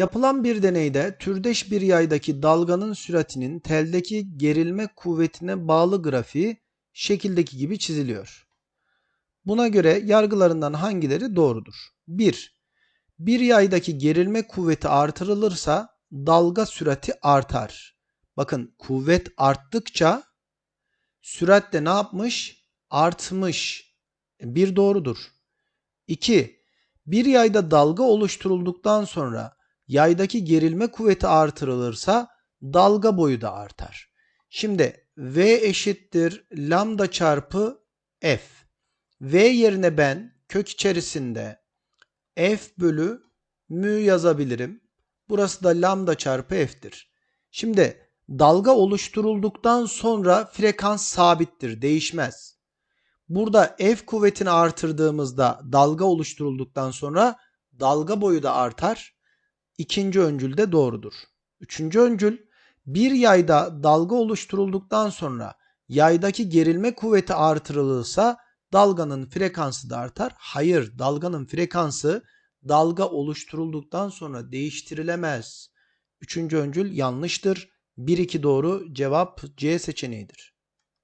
Yapılan bir deneyde türdeş bir yaydaki dalganın süratinin teldeki gerilme kuvvetine bağlı grafiği şekildeki gibi çiziliyor. Buna göre yargılarından hangileri doğrudur? 1. Bir yaydaki gerilme kuvveti artırılırsa dalga sürati artar. Bakın kuvvet arttıkça sürat de ne yapmış? Artmış. Bir doğrudur. 2. Bir yayda dalga oluşturulduktan sonra yaydaki gerilme kuvveti artırılırsa dalga boyu da artar. Şimdi V eşittir lambda çarpı F. V yerine ben kök içerisinde F bölü mü yazabilirim. Burası da lambda çarpı F'tir. Şimdi dalga oluşturulduktan sonra frekans sabittir, değişmez. Burada F kuvvetini artırdığımızda dalga oluşturulduktan sonra dalga boyu da artar. İkinci öncül de doğrudur. Üçüncü öncül bir yayda dalga oluşturulduktan sonra yaydaki gerilme kuvveti artırılırsa dalganın frekansı da artar. Hayır, dalganın frekansı dalga oluşturulduktan sonra değiştirilemez. Üçüncü öncül yanlıştır. 1-2 doğru cevap C seçeneğidir.